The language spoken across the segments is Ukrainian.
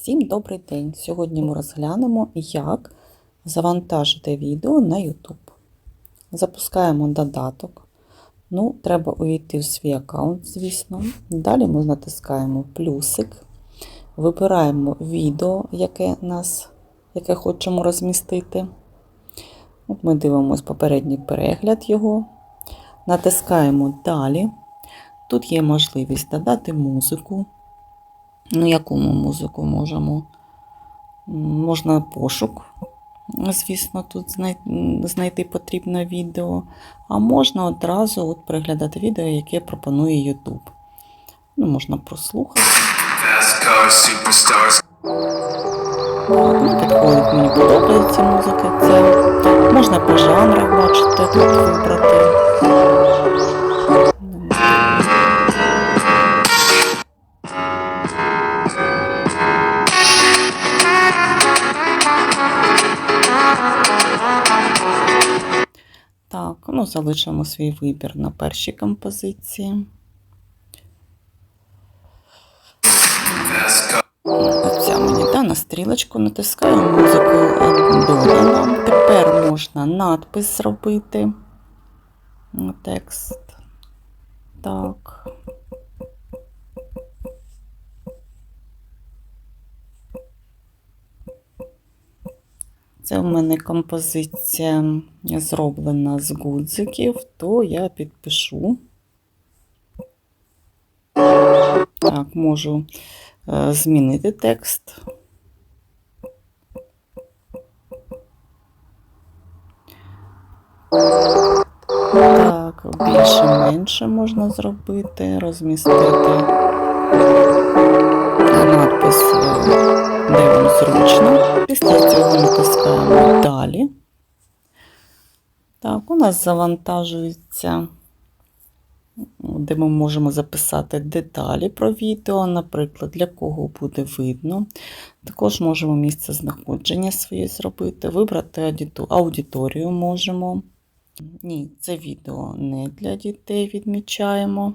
Всім добрий день! Сьогодні ми розглянемо, як завантажити відео на YouTube. Запускаємо додаток. Ну, треба увійти в свій аккаунт, звісно. Далі ми натискаємо плюсик, вибираємо відео, яке, нас, яке хочемо розмістити. От Ми дивимося попередній перегляд його. Натискаємо Далі. Тут є можливість додати музику. Ну, яку ми музику можемо? Можна пошук, звісно, тут знайти потрібне відео, а можна одразу от переглядати відео, яке пропонує YouTube. Ну, можна прослухати. Підходить, мені подобається музика. Це можна по жанрах бачите, тут вибрати. Так, ну залишимо свій вибір на першій композиції. Оця мені да, на стрілочку натискаю музику е, додано. Тепер можна надпис зробити. Текст. Так. Це в мене композиція зроблена з гудзиків, то я підпишу. Так, можу е, змінити текст. Так, більше-менше можна зробити, розмістити надпис, е, де воно зручно. Після цього далі. Так, у нас завантажується де ми можемо записати деталі про відео, наприклад, для кого буде видно. Також можемо місце знаходження своє зробити, вибрати аудиторію можемо. Ні, це відео не для дітей відмічаємо.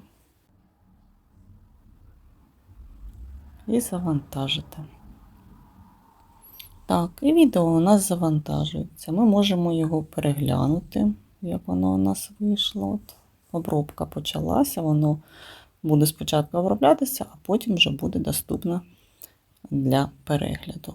І завантажити. Так, і відео у нас завантажується. Ми можемо його переглянути, як воно у нас вийшло. От обробка почалася, воно буде спочатку оброблятися, а потім вже буде доступно для перегляду.